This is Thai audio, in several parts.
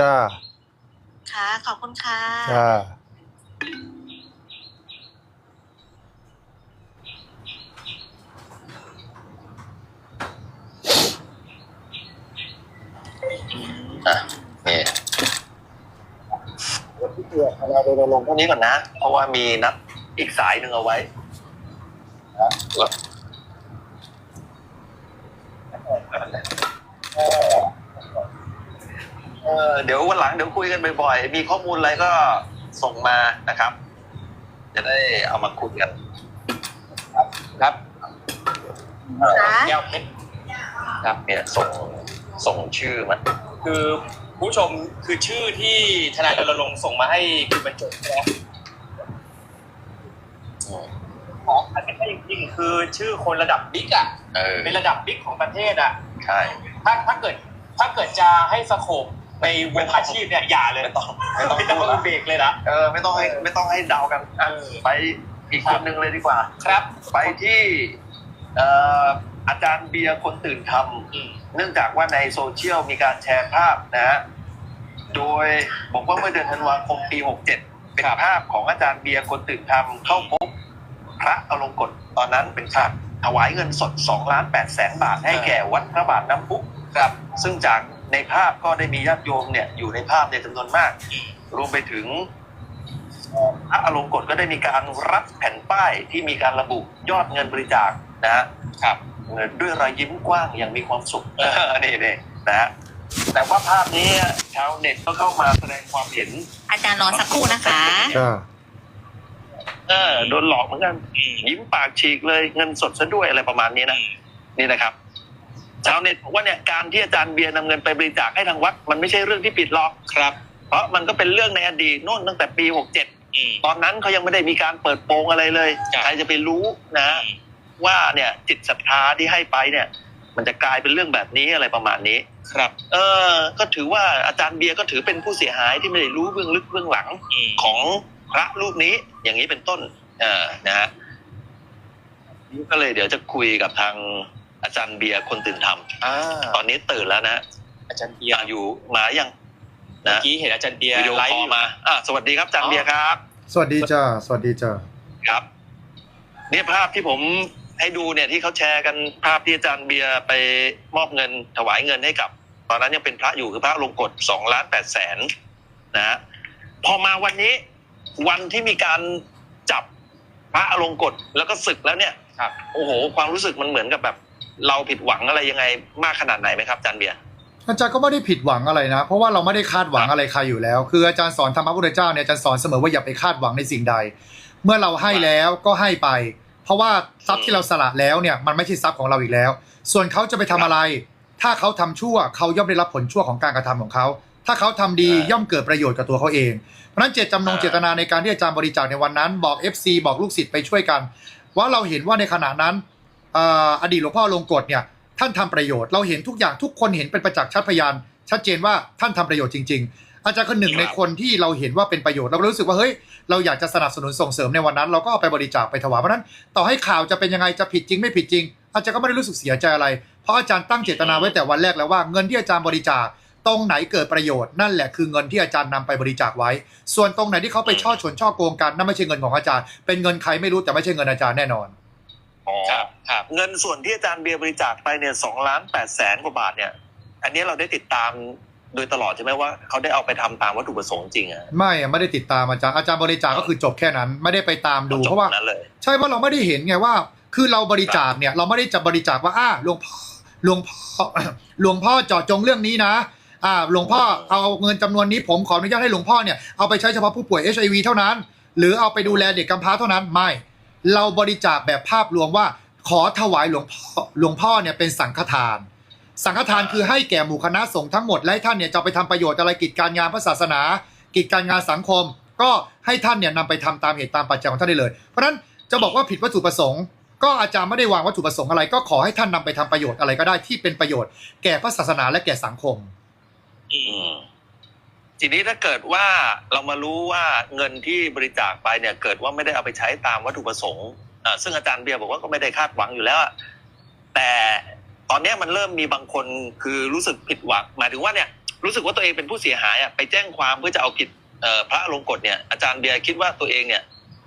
จ้าค่ะ ขอบคุณค่ะ จ้าอะนี่พี่เกียร์เราไปลงพวกนี้ก่อนนะ เพราะว่ามีนัดอีกสายหนึ่งเอาไว้นะ เออเดี๋ยววันหลังเดี๋ยวคุยกันบ่อยๆ มีข้อมูลอะไรก็ส่งมานะครับ จะได้เอามาคุยกันครับเออค่ะ แก้วเพชรครับเนี่ยส่งส่งชื่อมาคือผู้ชมคือชื่อที่ทนายรณรงค์ส่งมาให้คุณบรรจบใช่ไหมอืมอ๋ออันนี้จริงๆคือชื่อคนระดับบิ๊กอะ เออเป็นระดับบิ๊กของประเทศอะ ใช่ ถ้าถ้าเกิดถ้าเกิดจะให้สโคป ในวงอาชีพเนี่ยอย่าเลยไม่ต้องไม่ต้องไม่ต้องพูดละ เบรกเลยนะเออไม่ต้องให้ไม่ต้องให้เดากันอะเออไปอีกคนหนึ่งเลยดีกว่า ครับ ไปที่เอ่ออาจารย์เบียร์คนตื่นทอืมำเนื่องจากว่าในโซเชียลมีการแชร์ภาพนะฮะโดยบอกว่าเมื่อเดือนธันวาคมปี 67 เป็นภาพของอาจารย์เบียร์คนตื่นทำเข้าพบพระอลงกฎตอนนั้นเป็นภาพถวายเงินสด2ล้าน8แสนบาทให้แก่วัดพระบาทน้ำพุครับ ซึ่งจาก ในภาพก็ได้มีญาติโยมเนี่ยอยู่ในภาพในจำนวนมาก รวมไปถึงพระอลงกฎก็ได้มีการรับแผ่นป้ายที่มีการระบุยอดเงินบริจาคนะฮะครับเงินด้วยรอยยิ้มกว้างอย่างมีความสุขนี่นี่นะฮะแต่ว่าภาพนี้ชาวเน็ตก็เข้ามาแสดงความเห็น อาจารย์รอสักครู่นะคะจ้าเออโดนหลอกเหมือนกันยิ้มปากฉีกเลยเงินสดซะด้วยอะไรประมาณนี้นะนี่นะครับ ชาวเน็ตบอกว่าเนี่ยการที่อาจารย์เบียร์นำเงินไปบริจาคให้ทางวัด มันไม่ใช่เรื่องที่ผิดหรอก ครับ เพราะมันก็เป็นเรื่องในอดีตโน่นตั้งแต่ปี67อืมตอนนั้นเขายังไม่ได้มีการเปิดโปงอะไรเลย ครับ ใครจะไปรู้นะ ว่าเนี่ยจิตศรัทธาที่ให้ไปเนี่ย มันจะกลายเป็นเรื่องแบบนี้อะไรประมาณนี้ ครับเออ ก็ถือว่าอาจารย์เบียร์ก็ถือเป็นผู้เสียหายที่ไม่ได้รู้เบื้องลึกเบื้องหลัง อืมของพระรูปนี้อย่างนี้เป็นต้นเออนะฮะก็เลยเดี๋ยวจะคุยกับทาง อาจารย์เบียร์คนตื่นธรรมอ่าตอนนี้ตื่นแล้วนะอาจารย์เบียร์อะอยู่มายังเมื่อนะกี้เห็นอาจารย์เบียร์วิดีโอไลคฟ์ออลยู่ มาอะสวัสดีครับอาจารย์เบียร์ครับ สวัสดีจ้าสวัสดีจ้าครับเนี่ยภาพที่ผมให้ดูเนี่ยที่เขาแชร์กันภาพที่อาจารย์เบียร์ไปมอบเงินถวายเงินให้กับ ตอนนั้นยังเป็นพระอยู่คือพระลงกฎสองล้านแปดแสนนะฮะพอมาวันนี้วันที่มีการจับพระอลงกฎแล้วก็ศึกแล้วเนี่ยครับ โอ้โห ความรู้สึกมันเหมือนกับแบบ เราผิดหวังอะไรยังไงมากขนาดไหนไหมครับอาจารย์เบียร์อาจารย์ก็ไม่ได้ผิดหวังอะไรนะ เพราะว่าเราไม่ได้คาดหวังอะไรใครอยู่แล้ว คืออาจารย์สอนธรรมะพุทธเจ้าเนี่ยอาจารย์สอนเสมอว่าอย่าไปคาดหวังในสิ่งใด เมื่อเราให้แล้วก็ให้ไป เพราะว่าทรัพย์ที่เราสละแล้วเนี่ยมันไม่ใช่ทรัพย์ของเราอีกแล้ว ส่วนเขาจะไปทำอะไร ถ้าเขาทำชั่วเขาย่อมได้รับผลชั่วของการกระทำของเขา ถ้าเขาทำดีย่อมเกิดประโยชน์กับตัวเขาเอง เพราะนั้นเจตจำนงเจตนาในการที่อาจารย์บริจาคในวันนั้น บอก FC บอกลูกศิษย์ไปช่วยกัน ว่าเราเห็นว่าในขณะนั้น อดีตหลวงพ่อลงกฎเนี่ยท่านทำประโยชน์เราเห็นทุกอย่างทุกคนเห็นเป็นประจักษ์ชัดพยาน ชัดเจนว่าท่านทำประโยชน์จริง ๆ อาจารย์คือหนึ่งในคนที่เราเห็นว่าเป็นประโยชน์เราก็รู้สึกว่าเฮ้ยเราอยากจะสนับสนุนส่งเสริมในวันนั้น เราก็เอาไปบริจาคไปถวายเพราะนั้น ต่อให้ข่าวจะเป็นยังไงจะผิดจริงไม่ผิดจริง อาจารย์ก็ไม่ได้รู้สึกเสียใจอะไร เพราะอาจารย์ตั้งเจตนาไว้แต่วันแรกแล้วว่าเงินที่อาจารย์บริจาคตรงไหนเกิดประโยชน์นั่นแหละคือเงินที่อาจารย์นำไปบริจาคไว้ ส่วนตรงไหนที่เขาไปช่อฉนช่อโกงกันนั่นไม่ใช่เงินของอาจารย์ เป็นเงินใครไม่รู้แต่ไม่ใช่เงินอาจารย์แน่นอน ครับครับ เงินส่วนที่อาจารย์เบียร์บริจาคไปเนี่ยสองล้านแปดแสนกว่าบาทเนี่ย อันนี้เราได้ติดตามโดยตลอดใช่ไหมว่าเขาได้เอาไปทำตามวัตถุประสงค์จริงอะไม่อะไม่ได้ติดตามอาจารย์อาจารย์บริจาคก็คือจบแค่นั้นไม่ได้ไปตามดูจบเพราะว่านั้นเลยใช่เพราะเราไม่ได้เห็นไงว่า คือเราบริจาคเนี่ย เราไม่ได้จะบริจาคว่าอ้าหลวงพ่อหลวงพ่อหลวงพ่อเจาะจงเรื่องนี้นะอ่าหลวงพ่อเอาเงินจำนวนนี้ผมขออนุญาตให้หลวงพ่อเนี่ยเอาไปใช้เฉพาะผู้ป่วย HIV เท่านั้น หรือเอาไปดูแลเด็กกำพร้าเท่านั้นไม่ เราบริจาคแบบภาพรวมว่า ขอถวายหลวงพ่อหลวงพ่อเนี่ยเป็นสังฆทาน สังฆทานคือให้แก่หมู่คณะสงฆ์ทั้งหมดและให้ท่านเนี่ยจะไปทำประโยชน์อะไรกิจการงานพระศาสนา กิจการงานสังคม ก็ให้ท่านเนี่ยนำไปทำตามเหตุตามปัจจัยของท่านได้เลย เพราะฉะนั้นจะบอกว่าผิดวัตถุประสงค์ก็อาจารย์ไม่ได้วางวัตถุประสงค์อะไร ก็ขอให้ท่านนำไปทำประโยชน์อะไรก็ได้ที่เป็นประโยชน์แก่พระศาสนาและแก่สังคม อืมอืม ทีนี้ถ้าเกิดว่าเรามารู้ว่าเงินที่บริจาคไปเนี่ยเกิดว่าไม่ได้เอาไปใช้ตามวัตถุประสงค์ซึ่งอาจารย์เบียร์บอกว่าก็ไม่ได้คาดหวังอยู่แล้ว แต่ตอนนี้มันเริ่มมีบางคนคือรู้สึกผิดหวัง หมายถึงว่าเนี่ยรู้สึกว่าตัวเองเป็นผู้เสียหายอะไปแจ้งความเพื่อจะเอาผิดพระอลงกฎเนี่ยอาจารย์เบียร์คิดว่าตัวเองเนี่ย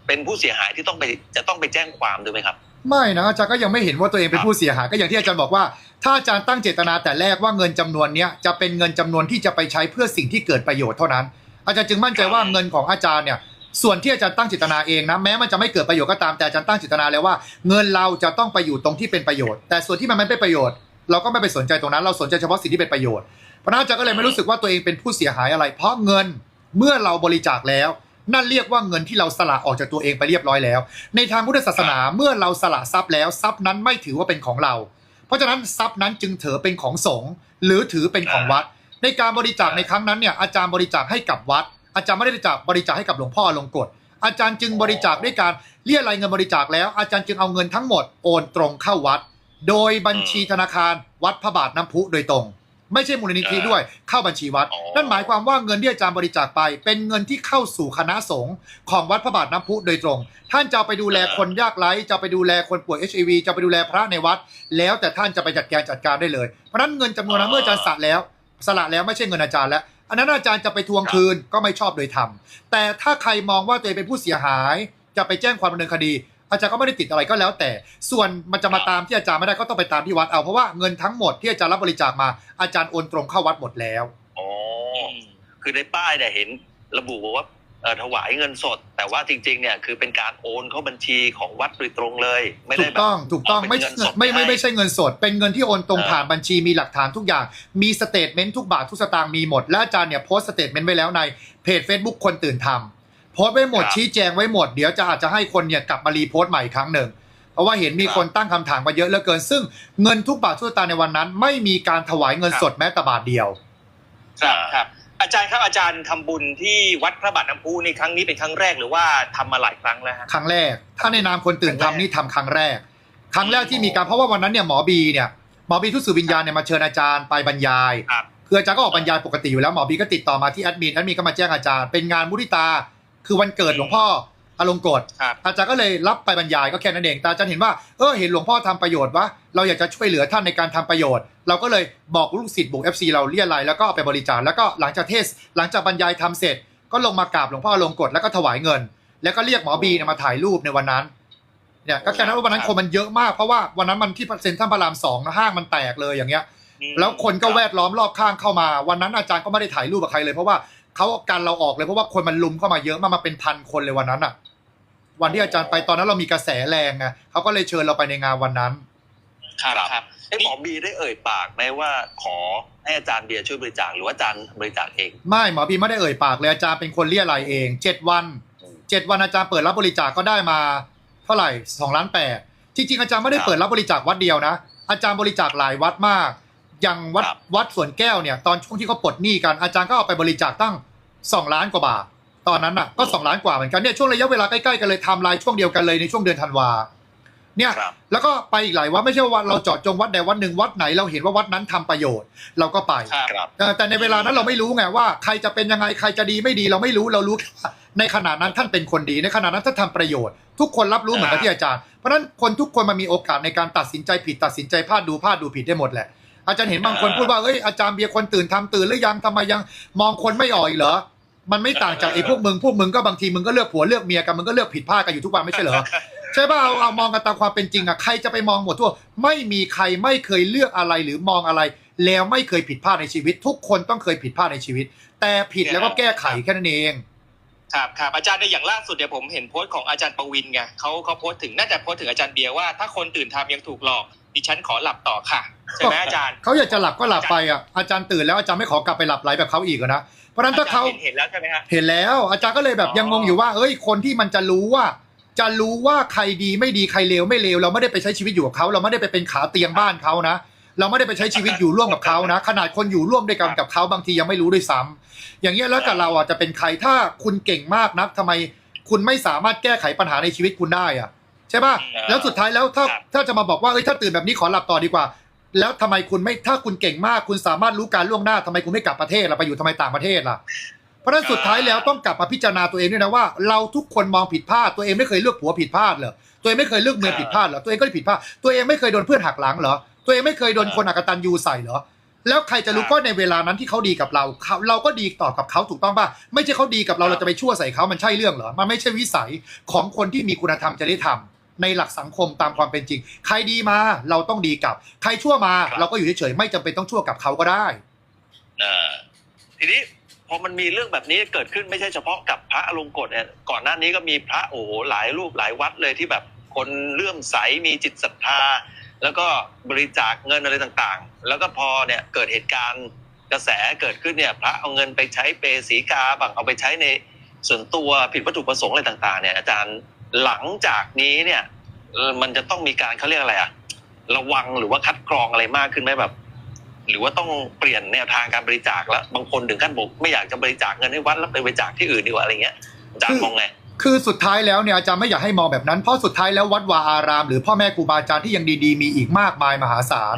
เป็นผู้เสียหายที่ต้องไปจะต้องไปแจ้งความด้วยไหมครับ ไม่นะอาจารย์ก็ยังไม่เห็นว่าตัวเองเป็นผู้เสียหายก็อย่างที่อาจารย์บอกว่า ถ้าอาจารย์ตั้งเจตนาแต่แรกว่าเงินจำนวนเนี้ยจะเป็นเงินจำนวนที่จะไปใช้เพื่อสิ่งที่เกิดประโยชน์เท่านั้น อาจารย์จึงมั่นใจว่าเงินของอาจารย์เนี่ยส่วนที่อาจารย์ตั้งเจตนาเองนะแม้มันจะไม่เกิดประโยชน์ก็ตามแต่อาจารย์ตั้งเจตนาแล้วว่า เงินเราจะต้องไปอยู่ตรงที่เป็นประโยชน์ แต่ส่วนที่มันไม่เป็นประโยชน์ เราก็ไม่ไปสนใจตรงนั้นเราสนใจเฉพาะสิ่งที่เป็นประโยชน์เพราะฉะนั้นอาจารย์ก็เลยไม่รู้สึกว่าตัวเองเป็นผู้เสียหายอะไร เพราะเงินเมื่อเราบริจาคแล้ว นั่นเรียกว่าเงินที่เราสละออกจากตัวเองไปเรียบร้อยแล้ว ในทางพุทธศาสนาเมื่อเราสละทรัพย์แล้วทรัพย์นั้นไม่ถือว่าเป็นของเรา เพราะฉะนั้นทรัพย์นั้นจึงถือเป็นของสงฆ์หรือถือเป็นของวัด ในการบริจาคในครั้งนั้นเนี่ยอาจารย์บริจาคให้กับวัด อาจารย์ไม่ได้บริจาคบริจาคให้กับหลวงพ่ออลงกฎอาจารย์จึงบริจาคด้วยการเรียรายเงินบริจาคแล้ว อาจารย์จึงเอาเงินทั้งหมดโอนตรงเข้าวัด โดยบัญชีธนาคารวัดพระบาทน้ำพุโดยตรง ไม่ใช่มูลนิธิด้วยเข้าบัญชีวัดอ๋อนั่นหมายความว่าเงินที่อาจารย์บริจาคไป เป็นเงินที่เข้าสู่คณะสงฆ์ของวัดพระบาทน้ำพุโดยตรง ท่านจะเอาไปดูแลคนยากไร้จะไปดูแลคนป่วย HIV จะไปดูแลพระในวัด แล้วแต่ท่านจะไปจัดการจัดการได้เลย เพราะฉะนั้นเงินจำนวนนั้นเมื่ออาจารย์สละแล้ว สละแล้วไม่ใช่เงินอาจารย์แล้วอันนั้นอาจารย์จะไปทวงคืนก็ไม่ชอบโดยธรรมแต่ถ้าใครมองว่าตัวเองเป็นผู้เสียหาย จะไปแจ้งความดำเนินคดี อาจารย์ก็ไม่ได้ติดอะไรก็แล้วแต่ ส่วนมันจะมาตามที่อาจารย์ไม่ได้ก็ต้องไปตามที่วัดเอาเพราะว่าเงินทั้งหมดที่อาจารย์รับบริจาคมาอาจารย์โอนตรงเข้าวัดหมดแล้วอ๋อคือในป้ายเนี่ยเห็นระบุบอกว่าเอ่อถวายเงินสด แต่ว่าจริงๆเนี่ยคือเป็นการโอนเข้าบัญชีของวัดโดยตรงเลย ไม่ถูได้กแบบต้องถูกต้องเอาไม่เป็นเงินสดไม่ไม่ให้ไม่ใช่เงินสด เป็นเงินที่โอนตรงเออผ่านบัญชีมีหลักฐานทุกอย่าง มีสเตทเมนต์ทุกบาททุกสตางค์มีหมด และอาจารย์เนี่ยโพสต์สเตทเมนต์ไว้แล้วในเพจ Facebook คนตื่นทำ โพสต์ไว้หมดครับชี้แจงไว้หมดเดี๋ยวจะอาจจะให้คนเนี่ยกลับมารีโพสต์ใหม่อีกครั้งหนึ่ง เพราะว่าเห็นมีครับคนตั้งคำถามมาเยอะเหลือเกิน ซึ่งเงินทุกบาททุกสตางค์ในวันนั้น ไม่มีการถวายเงินสดแม้แต่บาทเดียว ครับครับ อาจารย์ครับอาจารย์ทำบุญที่วัดพระบาทน้ำพุในครั้งนี้เป็นครั้งแรกหรือว่าทำมาหลายครั้งแล้วฮะครั้งแรก ถ้าในนามคนตื่นครั้งแรกทำนี่ทำครั้งแรก ครั้งแรกที่มีการเพราะว่าวันนั้นเนี่ยหมอบีเนี่ยหมอบีทุตสื่อวิญญาณเนี่ยมาเชิญอาจารย์ไปบรรยายครับคืออาจารย์ก็ออกบรรยายปกติอยู่แล้วหมอบีก็ติดต่อมาที่แอดมินแอดมินก็มาแจ้งอาจารย์เป็นงานมุทิตา คือวันเกิดหลวงพ่ออลงกฎครับอาจารย์ก็เลยรับไปบรรยายก็แค่นั้นเองแต่อาจารย์เห็นว่าเออเห็นหลวงพ่อทำประโยชน์วะเราอยากจะช่วยเหลือท่านในการทำประโยชน์ เราก็เลยบอกลูกศิษย์บุก FC เราเรียอะไรายแล้วก็เอาไปบริจาคแล้วก็หลังจากเทศ หลังจากบรรยายทำเสร็จ ก็ลงมากราบหลวงพ่อลงกฎแล้วก็ถวายเงิน แล้วก็เรียกหมอบีเนี่ยมาถ่ายรูปในวันนั้นเนี่ยก็แค่นั้นว่าวันนั้นคนมันเยอะมากเพราะว่าวันนั้นมันที่เซ็นทรัลพระรามสองนะห้างมันแตกเลยอย่างเงี้ยแล้วคนก็แวดล้อมรอบข้างเข้ามา วันนั้นอาจารย์ก็ไม่ได้ถ่ายรูปกับใครเลยเพราะว่า เขากันเราออกเลยเพราะว่าคนมันลุมเข้ามาเยอะมากมาเป็นพันคนเลยวันนั้นอะ วันที่อาจารย์ไปตอนนั้นเรามีกระแสแรงไงเขาก็เลยเชิญเราไปในงานวันนั้น ครับครับไอ้หมอบีได้เอ่ยปากไหมว่าขอให้อาจารย์เบียร์ช่วยบริจาคหรือว่าอาจารย์บริจาคเอง ไม่หมอบีไม่ได้เอ่ยปากเลยอาจารย์เป็นคนเรียรายเองเจ็ดวันเจ็ดวันอาจารย์เปิดรับบริจาคก็ได้มา เท่าไหร่สองล้านแปดจริงๆอาจารย์ไม่ได้เปิดรับบริจาควัดเดียวนะ อาจารย์บริจาคหลายวัดมาก อย่างวัดครับวัดสวนแก้วเนี่ย ตอนช่วงที่เขาปลดหนี้กันอาจารย์ก็เอาไปบริจาคตั้งสองล้านกว่าบาท ตอนนั้นน่ะก็สองล้านกว่าเหมือนกันเนี่ยช่วงระยะเวลาใกล้ๆกันเลยไทำลายช่วงเดียวกันเลยในช่วงเดือนธันวาเนี่ยครับแล้วก็ไปอีกหลายวัดไม่ใช่ว่าเราเจาะจงวัดใดวัดหนึ่งวัดไหนเราเห็นว่าวัดนั้นทำประโยชน์ เราก็ไปครับครับแต่แต่ในเวลานั้นเราไม่รู้ไงว่าใครจะเป็นยังไงใครจะดีไม่ดีเราไม่รู้เรารู้แค่ว่าในขณะนั้นท่านเป็นคนดีในขณะนั้นท่านทำประโยชน์ ทุกคนรับรู้เหมือนกับที่อาจารย์เพราะฉะนั้นคนทุกคนมันมีโอกาสในการตัดสินใจผิดตัดสินใจพลาดดูพลาดดูผิดได้หมดแหละ อาจารย์เห็นบางคนพูดว่าเอ้ยอาจารย์เบียร์คนตื่นทำตื่นหรือยังทำไมยังมองคนไม่ออกอีกเหรอมันไม่ต่างจากไอ้พวกมึงพวกมึงก็บางทีมึงก็เลือกผัวเลือกเมียกันมึงก็เลือกผิดพลาดกันอยู่ทุกวันไม่ใช่เหรอใช่ป่ะเอาเอามองกันตามความเป็นจริงอะใครจะไปมองหมดทั่ว ไม่มีใครไม่เคยเลือกอะไรหรือมองอะไร แล้วไม่เคยผิดพลาดในชีวิต ทุกคนต้องเคยผิดพลาดในชีวิต แต่ผิดแล้วก็แก้ไขแค่นั้นเองครับครับอาจารย์ในอย่างล่าสุดเนี่ยผมเห็นโพสต์ของอาจารย์ประวินไงเขาเขาโพสต์ถึงน่าจะโพสต์ถึงอาจารย์เบียร์ว่าถ้าคนตื่นทำยังถูกหลอก ดิฉันขอหลับต่อค่ะใช่ไหมอาจารย์เขาอยากจะหลับก็หลับไปอะอาจารย์ตื่นแล้วอาจารย์ไม่ขอกลับไปหลับไหลแบบเขาอีกอะนะเพราะฉะนั้นถ้าเขาอจรย์เห็นเห็นแล้วใช่ไหมฮะเห็นแล้ว อาจารย์ก็เลยแบบอ๋อยังงงอยู่ว่าเอ้ยคนที่มันจะรู้ว่า จะรู้ว่าใครดีไม่ดีใครเลวไม่เลวเราไม่ได้ไปใช้ชีวิตอยู่กับเขาเราไม่ได้ไปเป็นขาเตียงบ้านเขานะเราไม่ได้ไปใช้ชีวิตอยู่ร่วมกับเขานะ ขนาดคนอยู่ร่วมด้วยกันกับเขาบางทียังไม่รู้ด้วยซ้ำอย่างเงี้ยแล้วกับเราอะจะเป็นใครถ้าคุณเก่งมากนักทำไม คุณไม่สามารถแก้ไขปัญหาในชีวิตคุณได้อะ ใช่ป่ะอืมแล้วสุดท้ายแล้วถ้าครับถ้าจะมาบอกว่าเอ้ยถ้าตื่นแบบนี้ขอหลับต่อดีกว่า แล้วทำไมคุณไม่ถ้าคุณเก่งมาก คุณสามารถรู้การล่วงหน้าทำไมคุณไม่กลับประเทศล่ะไปอยู่ทำไมต่างประเทศล่ะเพราะฉะนั้นสุดท้ายแล้วต้องกลับมาพิจารณาตัวเองด้วยนะว่า เราทุกคนมองผิดพลาดตัวเองไม่เคยเลือกผัวผิดพลาดเหรอตัวเองไม่เคยเลือกเมียผิดพลาดเหรอตัวเองก็ผิดพลาดตัวเองไม่เคยโดนเพื่อนหักหลังเหรอตัวเองไม่เคยโดนคนอักตันยูใส่เหรอแล้วใครจะรู้ครับก็ในเวลานั้นที่เขาดีกับเราเขาเราก็ดีตอบกับเขาถูกต้องป่ะไม่ใช่เขาดีกับเราครับเราจะไปชั่วใส่เขามันใช่เรื่องเหรอมันไม่ใช่วิสัยของคนที่มีคุณธรรมจริยธรรม ในหลักสังคมตามความเป็นจริง ใครดีมาเราต้องดีกับ ใครชั่วมา เราก็อยู่เฉยๆไม่จำเป็นต้องชั่วกับเขาก็ได้เอ่อทีนี้พอมันมีเรื่องแบบนี้เกิดขึ้นไม่ใช่เฉพาะกับพระอลงกฎเนี่ยก่อนหน้านี้ก็มีพระโอ้โหหลายรูปหลายวัดเลยที่แบบคนเลื่อมใสมีจิตศรัทธา แล้วก็บริจาคเงินอะไรต่างๆ แล้วก็พอเนี่ยเกิดเหตุการณ์กระแสเกิดขึ้นเนี่ยพระเอาเงินไปใช้เปย์สีกาบางเอาไปใช้ในส่วนตัวผิดวัตถุประสงค์อะไรต่างๆเนี่ยอาจารย์ หลังจากนี้เนี่ยเอ่อมันจะต้องมีการเขาเรียกอะไรอะระวังหรือว่าคัดกรองอะไรมากขึ้นไหมแบบ หรือว่าต้องเปลี่ยนแนวทางการบริจาคแล้ว บางคนถึงขั้นบอกไม่อยากจะบริจาคเงินให้วัดแล้วไปบริจาคที่อื่นดีกว่าอะไรเงี้ยอาจารย์มองไงคือสุดท้ายแล้วเนี่ยอาจารย์ไม่อยากให้มองแบบนั้น เพราะสุดท้ายแล้ววัดวาอาราม หรือพ่อแม่ครูบาอาจารย์ที่ยังดีๆ มีอีกมากมายมหาศาล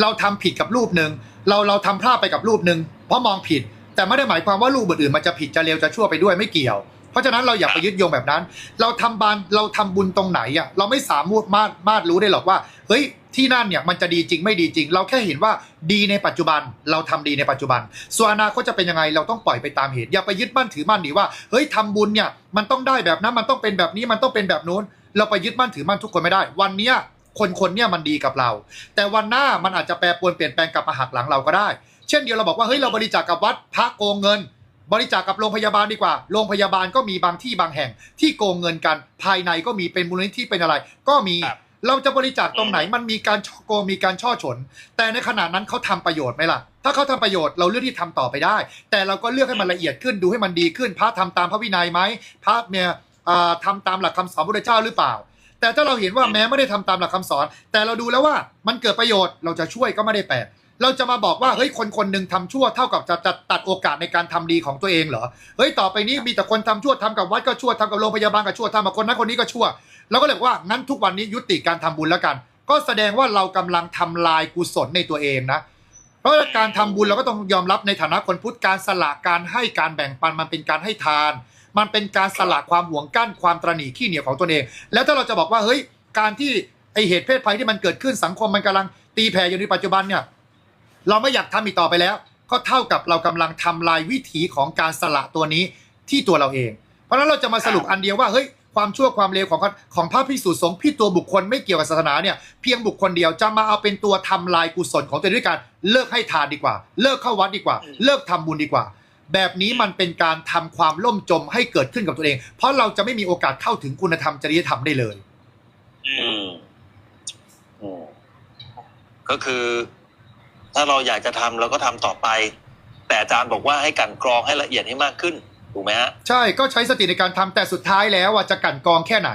เราทำผิดกับรูปหนึ่งเราเราทำพลาดไปกับรูปหนึ่งเพราะมองผิด แต่ไม่ได้หมายความว่ารูปอื่นๆมันจะผิดจะเลวจะชั่วไปด้วยไม่เกี่ยวเพ ราะฉะนั้นเราอย่าไปยึดโยงแบบนั้น เราทำบานเราทำบุญตรงไหนอะเราไม่สามารถมามารู้ได้หรอกว่า เฮ้ยที่นั่นเนี่ยมันจะดีจริงไม่ดีจริง เราแค่เห็นว่าดีในปัจจุบัน เราทำดีในปัจจุบัน ส่วนอนาคตจะเป็นยังไงเราต้องปล่อยไปตามเหตุ อย่าไปยึดมั่นถือมั่นดีว่าเฮ้ยทำบุญเนี่ยมันต้องได้แบบนั้นมันต้องเป็นแบบนี้มันต้องเป็นแบบนู้น เราไปยึดมั่นถือมั่นทุกคนไม่ได้ วันเนี้ยคนคนเนี้ยมันดีกับเรา แต่วันหน้ามันอาจจะแปรปรวนเปลี่ยนแปลงกลับมาหักหลังเราก็ได้ เช่นเดียวเราบอกว่าเฮ้ยเราบริจาคกับวัดพระโกงเงิน บริจาคกับโรงพยาบาลดีกว่า โรงพยาบาลก็มีบางที่บางแห่ง ที่โกงเงินกันภายในก็มีเป็นมูลนิธิเป็นอะไร ก็มีครับเราจะบริจาคตรงไหนมันมีการช่อโกงมีการช่อฉน แต่ในขณะนั้นเขาทำประโยชน์ไหมล่ะ ถ้าเขาทำประโยชน์เราเลือกที่ทำต่อไปได้ แต่เราก็เลือกให้มันละเอียดขึ้นดูให้มันดีขึ้น พระทำตามพระวินัยไหมพระเนี่ยอ่าทำตามหลักคำสอนพระพุทธเจ้าหรือเปล่า แต่ถ้าเราเห็นว่าแม้ไม่ได้ทำตามหลักคำสอน แต่เราดูแล้วว่ามันเกิดประโยชน์เราจะช่วยก็ไม่ได้แปลก เราจะมาบอกว่าเฮ้ยคนคนหนึ่งทำชั่วเท่ากับจะจะตัดโอกาสในการทำดีของตัวเองเหรอเฮ้ยต่อไปนี้มีแต่คนทำชั่วทำกับวัดก็ชั่วทำกับโรงพยาบาลก็ชั่วทำกับคนนั้นคนนี้ก็ชั่วเราก็เลยว่างั้นทุกวันนี้ยุติการทำบุญแล้วกัน ก็แสดงว่าเรากำลังทำลายกุศลในตัวเองนะเพราะการทำบุญเราก็ต้องยอมรับในฐานะคนพุทธการสละการให้การแบ่งปันมันเป็นการให้ทาน มันเป็นการสละความหวงกั้นความตระหนี่ขี้เหนียวของตนเอง แล้วถ้าเราจะบอกว่าเฮ้ยการที่ไอเหตุเพศภัยที่มันเกิดขึ้นสังคมมันกำลังตีแผ่อยู่ในปัจจุบันเนี่ย เราไม่อยากทำอีกต่อไปแล้ว ก็เท่ากับเรากำลังทำลายวิถีของการสละตัวนี้ที่ตัวเราเอง เพราะฉะนั้นเราจะมาสรุปอันเดียวว่าเฮ้ยความชั่วความเลวของของพระพิสุสงฆ์พี่ตัวบุคคลไม่เกี่ยวกับศาสนาเนี่ยเพียงบุคคลเดียวจะมาเอาเป็นตัวทำลายกุศลของตัวเองด้วยการเลิกให้ทานดีกว่า เลิกเข้าวัดดีกว่า เลิกทำบุญดีกว่า แบบนี้มันเป็นการทำความล่มจมให้เกิดขึ้นกับตัวเอง เพราะเราจะไม่มีโอกาสเข้าถึงคุณธรรมจริยธรรมได้เลย อืมอืมก็คือ ถ้าเราอยากจะทำเราก็ทำต่อไป แต่อาจารย์บอกว่าให้กลันกรองให้ละเอียดให้มากขึ้นถูกไหมฮะใช่ก็ใช้สติในการทำแต่สุดท้ายแล้วอะจะกลันกรองแค่ไหน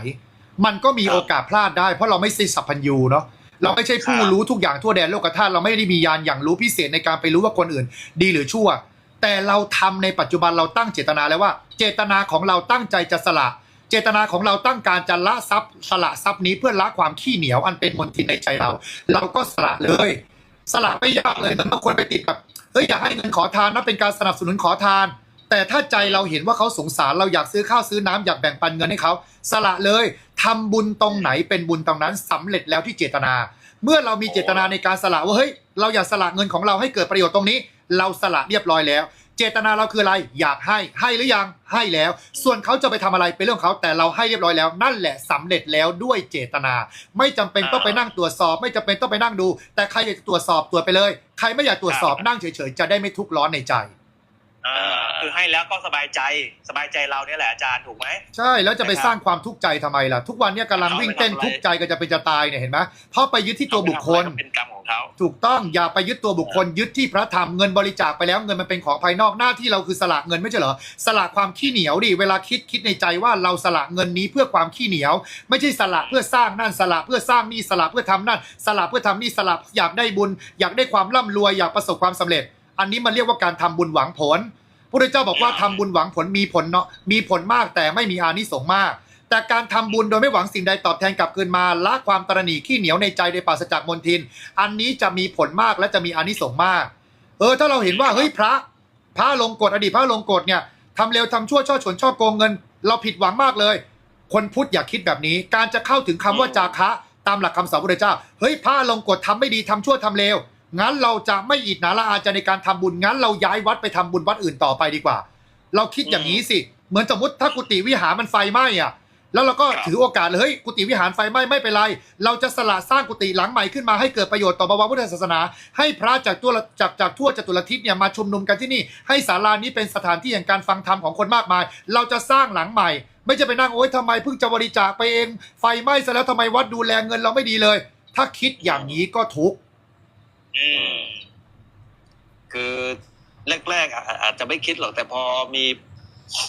มันก็มีครับโอกาสพลาดได้ เพราะเราไม่ใช่สัพพัญญูเนาะเราไม่ใช่ผู้ครับรู้ทุกอย่างทั่วแดนโลกธาตุเราไม่ได้มียานอย่างรู้พิเศษในการไปรู้ว่าคนอื่น ดีหรือชั่ว แต่เราทำในปัจจุบันเราตั้งเจตนาแล้วว่า เจตนาของเราตั้งใจจะสละ เจตนาของเราตั้งการจะละทรัพย์สละทรัพย์นี้เพื่อละความขี้เหนียวอันเป็นมลทินในใจเรา เราก็สละเลย สละไม่ยากเลยมันบางคนไปติดแบบเฮ้ยอยากให้เงินขอทานนะเป็นการสนับสนุนขอทาน แต่ถ้าใจเราเห็นว่าเขาสงสารเราอยากซื้อข้าวซื้อน้ำอยากแบ่งปันเงินให้เขาสละเลยทำบุญตรงไหนเป็นบุญตรงนั้นสำเร็จแล้วที่เจตนา เมื่อเรามีเจตนาในการสละว่าเฮ้ยเราอยากสละเงินของเราให้เกิดประโยชน์ตรงนี้ เราสละเรียบร้อยแล้ว เจตนาเราคืออะไรอยากให้ให้หรือยังให้แล้ว ส่วนเขาจะไปทำอะไรเป็นเรื่องของเขาแต่เราให้เรียบร้อยแล้ว นั่นแหละสำเร็จแล้วด้วยเจตนา ไม่จำเป็นต้องไปนั่งตรวจสอบ ไม่จำเป็นต้องไปนั่งดู แต่ใครอยากจะตรวจสอบตรวจไปเลย ใครไม่อยากตรวจสอบนั่งเฉยๆจะได้ไม่ทุกข์ร้อนในใจอ่า คือให้แล้วก็สบายใจสบายใจเราเนี่ยแหละอาจารย์ถูกไหมใช่แล้วจะไปสร้างความทุกข์ใจทำไมล่ะ ทุกวันเนี้กำลังวิ่งเต้นทุกข์ใจก็จะเป็นจะตายเนี่ยเห็นไหมเพราะไปยึดที่ตัวบุคคลก็เป็นกรรมของเขาถูกต้องอย่าไปยึดตัวบุคคล ยึดที่พระธรรมเงินบริจาคไปแล้วเงินมันเป็นของภายนอกหน้าที่เราคือสละเงินไม่ใช่เหรอสละความขี้เหนียวดิเวลาคิดคิดในใจว่าเราสละเงินนี้เพื่อความขี้เหนียว ไม่ใช่สละเพื่อสร้างนั่นสละเพื่อสร้างนี่สละเพื่อทำนั่นสละเพื่อทำนี่สละอยากได้บุญ อยากได้ความร่ำรวยอยากประสบความสำเร็จ อันนี้มันเรียกว่าการทำบุญหวังผลพระพุทธเจ้าบอกว่าทำบุญหวังผลมีผลเนาะมีผลมากแต่ไม่มีอานิสงส์มาก แต่การทำบุญโดยไม่หวังสิ่งใดตอบแทนกลับคืนมาละความตระหนี่ขี้เหนียวในใจโดยปราศจากมนทิน อันนี้จะมีผลมากและจะมีอานิสงส์มาก เออถ้าเราเห็นว่าเฮ้ยพระพระลงกฎอดีตพระลงกฎเนี่ยทำเร็วทำชั่วช่อฉนชอบโกงเงิน เราผิดหวังมากเลย คนพุทธอย่าคิดแบบนี้ การจะเข้าถึงคำว่าจาคะตามหลักคำสอนพระพุทธเจ้าเฮ้ยพระลงกฎทำไม่ดีทำชั่วทำเลว งั้นเราจะไม่อิดหนาละอาใจในการทำบุญงั้น เราย้ายวัดไปทำบุญวัดอื่นต่อไปดีกว่า เราคิดอย่างนี้สิ เหมือนสมมติถ้ากุฏิวิหารมันไฟไหม้อะ แล้วเราก็ครับถือโอกาสเลยเฮ้ยกุฏิวิหารไฟไหม้ไม่เป็นไร เราจะสละสร้างกุฏิหลังใหม่ขึ้นมาให้เกิดประโยชน์ต่อบวรพุทธศาสนา ให้พระจากทั่วจากจากทั่วจตุรทิศเนี่ยมาชุมนุมกันที่นี่ให้ศาลานี้เป็นสถานที่แห่งการฟังธรรมของคนมากมาย เราจะสร้างหลังใหม่ ไม่จะไปนั่งโอ๊ยทำไมเพิ่งจะบริจาคไปเอง ไฟไหม้ซะแล้วทำไมวัดดูแลเงินเราไม่ดีเลย ถ้าคิดอย่างนี้ก็ทุกข์ อืม คือแรกๆอะอาจจะไม่คิดหรอกแต่พอมี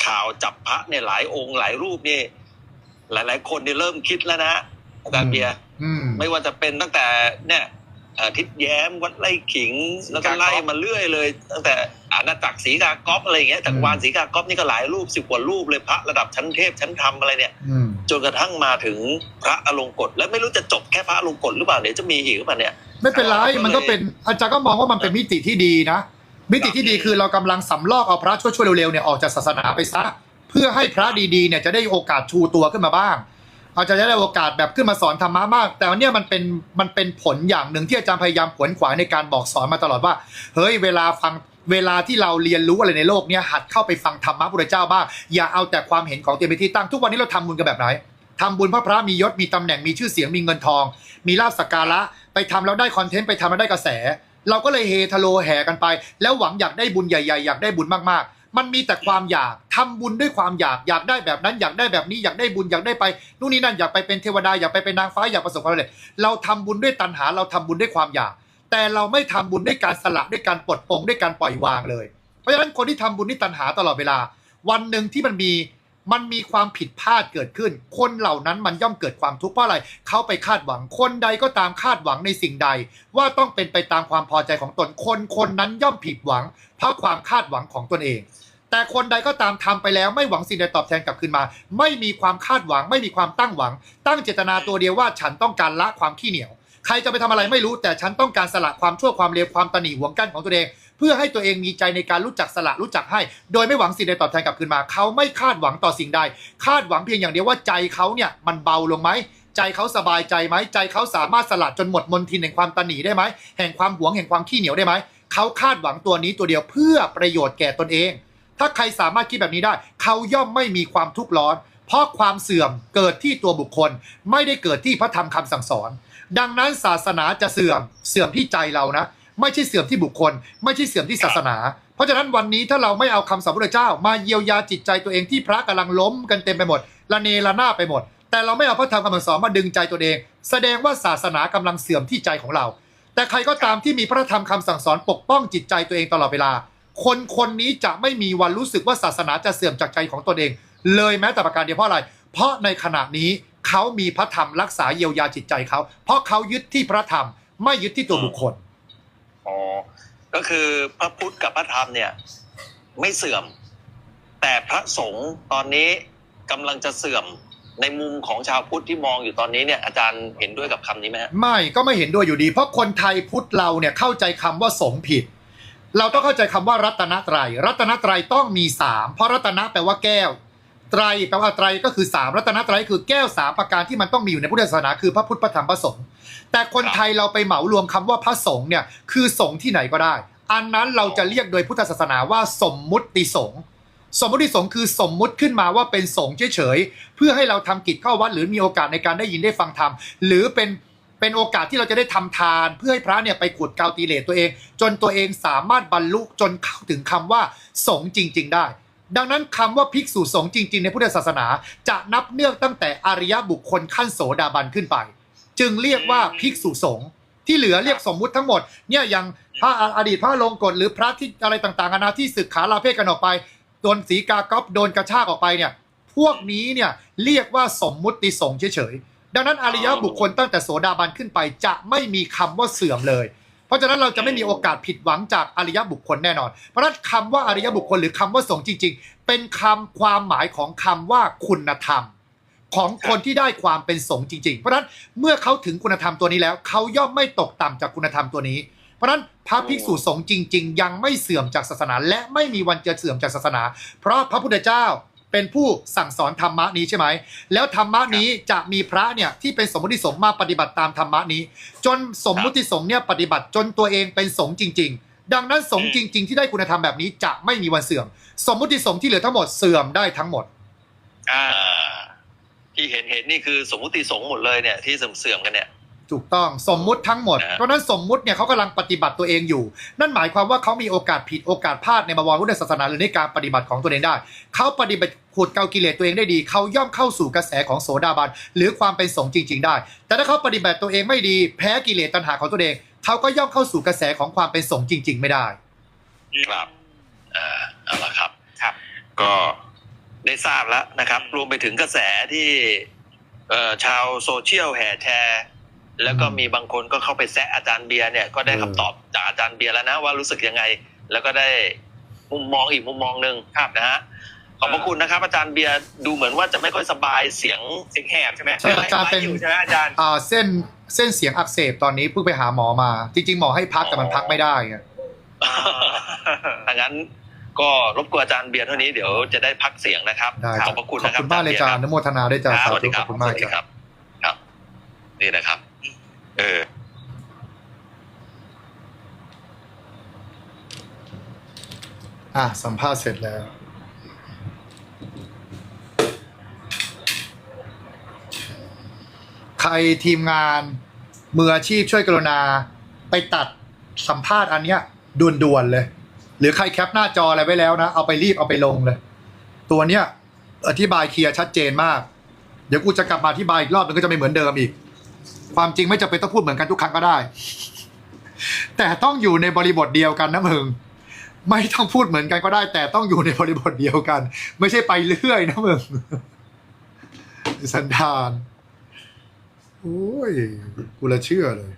ข่าวจับพระเนี่ยหลายองค์หลายรูปนี่ หลาย ๆ คนเนี่ยเริ่มคิดแล้วนะอาจารย์เบียร์อืมไม่ว่าจะเป็นตั้งแต่เนี่ยเอ่อทิศแย้มวัดไร่ขิง แล้วก็ไล่มาเรื่อยเลย ตั้งแต่อาณาจักรศรีกากรอบอะไรอย่างเงี้ยจักรวาลศรีกากรอบนี่ก็หลายรูปสิบกว่ารูปเลยพระระดับชั้นเทพชั้นธรรมอะไรเนี่ยอืมจนกระทั่งมาถึงพระอลงกฎแล้วไม่รู้จะจบแค่พระอลงกฎหรือเปล่าเดี๋ยวจะมีอีกหรือเปล่าเนี่ย ไม่เป็นไรมันก็เป็นอาจารย์ก็มองว่ามันเป็นมิติที่ดีนะ มิติที่ดีคือเรากำลังสำลอกเอาพระช่วยๆเร็วๆเนี่ยออกจากศาสนาไปซะเพื่อให้พระดีๆเนี่ยจะได้โอกาสชูตัวขึ้นมาบ้าง อาจารย์จะได้โอกาสแบบขึ้นมาสอนธรรมะมาก แต่วันเนี้ยมันเป็นมันเป็นผลอย่างหนึ่งที่อาจารย์พยายามขวนขวายในการบอกสอนมาตลอดว่าเฮ้ยเวลาฟังเวลาที่เราเรียนรู้อะไรในโลกเนี่ยหัดเข้าไปฟังธรรมะพุทธเจ้าบ้างอย่าเอาแต่ความเห็นของตัวเองเป็นที่ตั้งทุกวันนี้เราทำบุญกันแบบไหน ทำบุญพระพระมียศมีตำแหน่งมีชื่อเสียงมีเงินทอง มีลาบสักการะ ไปทำแล้วได้คอนเทนต์ไปทำแล้วได้กระแส เราก็เลยเฮทะโลแห่กันไป แล้วหวังอยากได้บุญใหญ่ๆอยากได้บุญมากๆ มันมีแต่ความอยากทำบุญด้วยความอยากอยากได้แบบนั้นอยากได้แบบนี้อยากได้บุญอยากได้ไปนู่นนี่นั่นอยากไปเป็นเทวดาอยากไปเป็นนางฟ้าอยากประสบความสำเร็จเราทำบุญด้วยตัณหาเราทำบุญด้วยความอยาก แต่เราไม่ทำบุญด้วยการสละด้วยการปลดปลงด้วยการปล่อยวางเลย เพราะฉะนั้นคนที่ทำบุญด้วยตัณหาตลอดเวลา วันหนึ่งที่มันมี มันมีความผิดพลาดเกิดขึ้น คนเหล่านั้นมันย่อมเกิดความทุกข์เพราะอะไร เขาไปคาดหวัง คนใดก็ตามคาดหวังในสิ่งใด ว่าต้องเป็นไปตามความพอใจของตน คนคนนั้นย่อมผิดหวัง เพราะความคาดหวังของตนเอง แต่คนใดก็ตามทำไปแล้วไม่หวังสิ่งใดตอบแทนกลับคืนมา ไม่มีความคาดหวัง ไม่มีความตั้งหวัง ตั้งเจตนาตัวเดียวว่าฉันต้องการละความขี้เหนียว ใครจะไปทำอะไรไม่รู้แต่ฉันต้องการสละความชั่วความเลวความตนีหวงกั้นของตัวเอง พื่อให้ตัวเองมีใจในการรู้จักสละรู้จักให้ โดยไม่หวังสิ่งใดตอบแทนกลับคืนมา เขาไม่คาดหวังต่อสิ่งใด คาดหวังเพียงอย่างเดียวว่าใจเขาเนี่ยมันเบาลงไหมใจเขาสบายใจไหมใจเขาสามารถสละจนหมดมนทินแห่งความตนีได้ไหมแห่งความหวงแห่งความขี้เหนียวได้ไหมเขาคาดหวังตัวนี้ตัวเดียวเพื่อประโยชน์แก่ตนเอง ถ้าใครสามารถคิดแบบนี้ได้ เขาย่อมไม่มีความทุกข์ร้อน เพราะความเสื่อมเกิดที่ตัวบุคคล ไม่ได้เกิดที่พระธรรมคำสั่งสอน ดังนั้นศาสนาจะเสื่อมเสื่อมที่ใจเรานะ ไม่ใช่เสื่อมที่บุคคล ไม่ใช่เสื่อมที่ศาสนา เพราะฉะนั้นวันนี้ถ้าเราไม่เอาคำสอนพระเจ้า มาเยียวยาจิตใจตัวเองที่พระกำลังล้มกันเต็มไปหมดละเนระนาไปหมด แต่เราไม่เอาพระธรรมคำสั่งสอนมาดึงใจตัวเอง แสดงว่าศาสนากำลังเสื่อมที่ใจของเรา แต่ใครก็ตามที่มีพระธรรมคำสั่งสอนปกป้องจิตใจตัวเองตลอดเวลา คนคนนี้จะไม่มีวันรู้สึกว่าศาสนาจะเสื่อมจากใจของตนเอง เลยแม้แต่ประการเดียวเพราะอะไร เพราะในขณะนี้เขามีพระธรรมรักษาเยียวยาจิตใจเขา เพราะเขายึดที่พระธรรมไม่ยึดที่ตัวบุคคล อ๋อก็คือพระพุทธกับพระธรรมเนี่ย ไม่เสื่อม แต่พระสงฆ์ตอนนี้กำลังจะเสื่อมในมุมของชาวพุทธที่มองอยู่ตอนนี้เนี่ยอาจารย์เห็นด้วยกับคำนี้ไหมฮะไม่ก็ไม่เห็นด้วยอยู่ดี เพราะคนไทยพุทธเราเนี่ยเข้าใจคำว่าสงผิด เราต้องเข้าใจคำว่ารัตนตรัยรัตนตรัยต้องมีสามเพราะรัตนะแปลว่าแก้ว ไตรแปลว่าไตรก็คือสามรัตนตรัยคือแก้วสามประการที่มันต้องมีอยู่ในพุทธศาสนาคือพระพุทธพระธรรมพระสงฆ์แต่คนไทยเราไปเหมารวมคำว่าพระสงฆ์เนี่ยคือสงฆ์ที่ไหนก็ได้ อันนั้นเราจะเรียกโดยพุทธศาสนาว่าสมมุติสงฆ์สมมุติสงฆ์คือสมมุติขึ้นมาว่าเป็นสงฆ์เฉยๆเพื่อให้เราทำกิจเข้าวัดหรือมีโอกาสในการได้ยินได้ฟังธรรมหรือเป็นเป็นโอกาสที่เราจะได้ทำทาน เพื่อให้พระเนี่ยไปขุดเกาตีเลสตัวเอง จนตัวเองสามารถบรรลุจนเข้าถึงคำว่าสงฆ์จริง ๆ ได้ ดังนั้นคำว่าภิกษุสงฆ์จริง ๆ ในพุทธศาสนา จะนับเนื่องตั้งแต่อริยบุคคลขั้นโสดาบันขึ้นไป จึงเรียกว่าภิกษุสงฆ์ที่เหลือเรียกสมมุติทั้งหมดเนี่ยอย่างพระอดีตพระลงกฎหรือพระที่อะไรต่างๆนานาที่ศึกขาลาเพศกันออกไปโดนสีกากอบโดนกระชากออกไปเนี่ยพวกนี้เนี่ยเรียกว่าสมมุติสงฆ์เฉยๆดังนั้นอริยบุคคลตั้งแต่โสดาบันขึ้นไปจะไม่มีคำว่าเสื่อมเลย ราะฉะนั้นเราจะไม่มีโอกาสผิดหวังจากอริยบุคคลแน่นอน เพราะฉะนั้นคำว่าอริยบุคคลหรือคำว่าสงฆ์จริง ๆ เป็นคำความหมายของคำว่าคุณธรรม ของคนที่ได้ความเป็นสงฆ์จริง ๆ เพราะฉะนั้นเมื่อเขาถึงคุณธรรมตัวนี้แล้ว เขาย่อมไม่ตกต่ำจากคุณธรรมตัวนี้เพราะฉะนั้นพระภิกษุสงฆ์จริง ๆ ยังไม่เสื่อมจากศาสนา และไม่มีวันจะเสื่อมจากศาสนา เพราะพระพุทธเจ้า เป็นผู้สั่งสอนธรรมะนี้ใช่ไหม แล้วธรรมะนี้จะมีพระเนี่ยที่เป็นสมมุติสงฆ์มาปฏิบัติตามธรรมะนี้ จนสมมุติสงฆ์เนี่ยปฏิบัติจนตัวเองเป็นสงฆ์จริง ๆ ดังนั้นสงฆ์จริง ๆ ที่ได้คุณธรรมแบบนี้จะไม่มีวันเสื่อม สมมุติสงฆ์ที่เหลือทั้งหมดเสื่อมได้ทั้งหมดอ่าอ่าที่เห็นเห็นนี่คือสมมุติสงฆ์หมดเลยเนี่ยที่เสื่อมๆกันเนี่ย ถูกต้องสมมุติทั้งหมดนะเพราะฉะนั้นสมมุติเนี่ยเขากำลังปฏิบัติตัวเองอยู่ นั่นหมายความว่าเขามีโอกาสผิดโอกาสพลาดในบวรพุทธศาสนาหรือในการปฏิบัติของตัวเองได้เขาปฏิบัติขุดเกากิเลสตัวเองได้ดี เขาย่อมเข้าสู่กระแสของโสดาบันหรือความเป็นสงฆ์จริง ๆ ได้ แต่ถ้าเขาปฏิบัติตัวเองไม่ดี แพ้กิเลสตัณหาของตัวเองเขาก็ย่อมเข้าสู่กระแสของความเป็นสงฆ์จริง ๆ ไม่ได้ครับอ่าเอาละครับครับ ก็ได้ทราบแล้วนะครับ รวมไปถึงกระแสที่เอ่อชาวโซเชียลแห่แชร์ แล้วก็อืมมีบางคนก็เข้าไปแซะอาจารย์เบียร์เนี่ยก็ได้เออคำตอบจากอาจารย์เบียร์แล้วนะว่ารู้สึกยังไง แล้วก็ได้มุมมองอีกมุมมองหนึ่งครับนะฮะขอบพระคุณนะครับ อาจารย์เบียร์ดูเหมือนว่าจะไม่ค่อยสบายเสียงเสียงแหบใช่ไหมใช่อาจารย์เป็นไอยู่ใช่ไหมอาจารย์อ่าเส้นเส้นเสียงอักเสบตอนนี้เพิ่งไปหาหมอมา จริง ๆ หมอให้พักแต่มันพักไม่ได้ไงดังนั้นก็รบกวนอาจารย์เบียร์เท่านี้เดี๋ยวจะได้พักเสียงนะครับได้ขอบพระคุณขอบนะครับคุณมากเลยอาจารย์อนุโมทนาด้วยจ้าครับสาสวัสธุดีคขรัอบบคุณสมากวัสดีจ้าครับครับ นี่นะครับเออ อะ สัมภาษณ์เสร็จแล้ว ใครทีมงานมืออาชีพช่วยกรุณาไปตัดสัมภาษณ์อันเนี้ยด่วนๆเลย หรือใครแคปหน้าจออะไรไว้แล้วนะ เอาไปรีบเอาไปลงเลย ตัวเนี้ย อธิบายเคลียร์ชัดเจนมาก เดี๋ยวกูจะกลับมาอธิบายอีกรอบนึงก็จะไม่เหมือนเดิมอีก ความจริงไม่จำเป็นต้องพูดเหมือนกันทุกครั้งก็ได้ แต่ต้องอยู่ในบริบทเดียวกันนะมึงไม่ต้องพูดเหมือนกันก็ได้ แต่ต้องอยู่ในบริบทเดียวกัน ไม่ใช่ไปเรื่อยนะมึงสันดานโอ้ยกูละเชื่อเลย